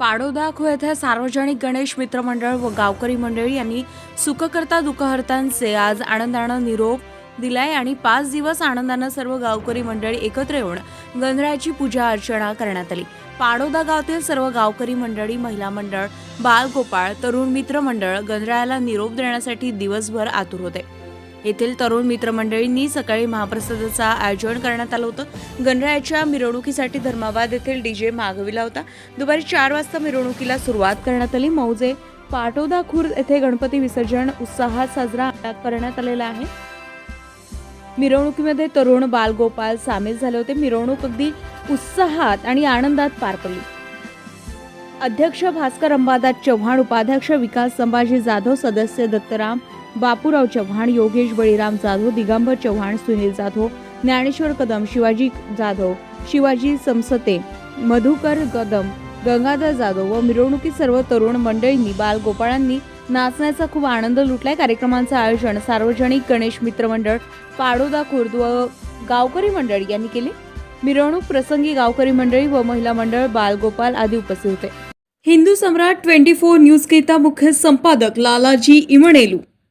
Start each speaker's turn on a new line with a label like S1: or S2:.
S1: पाडोदा खो येथे सार्वजनिक गणेश मित्र मंडळ व गावकरी मंडळी यांनी सुखकर्ता दुखहर्तांचे आज आनंदानं निरोप दिलाय आणि पाच दिवस आनंदानं सर्व गावकरी मंडळी एकत्र येऊन गणरायाची पूजा अर्चना करण्यात आली. पाडोदा गावातील सर्व गावकरी मंडळी महिला मंडळ बालगोपाळ तरुण मित्र मंडळ गणरायाला निरोप देण्यासाठी दिवसभर आतुर होते. येथील तरुण मित्रमंडळींनी सकाळी महाप्रसादाचं आयोजन करण्यात आलं होतं. गणरायाच्या मिरवणुकीसाठी धर्माबाद येथील डीजे मागविला होता. दुपारी चार वाजता मिरवणुकीला सुरुवात करण्यात आली. मौजे पाटोदा खुर्द येथे गणपती विसर्जन उत्साहात साजरा करण्यात आलेला आहे. मिरवणुकीमध्ये तरुण बालगोपाल सामील झाले होते. मिरवणूक अगदी उत्साहात आणि आनंदात पार पडली. अध्यक्ष भास्कर अंबादास चव्हाण उपाध्यक्ष विकास संभाजी जाधव सदस्य दत्तराम बापूराव चव्हाण योगेश बळीराम जाधव दिगंबर चव्हाण सुनील जाधव ज्ञानेश्वर कदम शिवाजी जाधव शिवाजी समसते मधुकर कदम गंगाधर जाधव व मिरवणुकीत सर्व तरुण मंडळींनी बालगोपाळांनी नाचण्याचा खूप आनंद लुटलाय. कार्यक्रमांचं आयोजन सार्वजनिक गणेश मित्र मंडळ पाडोदा खुर्द व गावकरी मंडळ यांनी केले. मिरवणूक प्रसंगी गावकरी मंडळी व महिला मंडळ बालगोपाल आदी उपस्थित होते. हिंदू सम्राट ट्वेंटी फोर न्यूज करिता मुख्य संपादक लालाजी इमणेलू।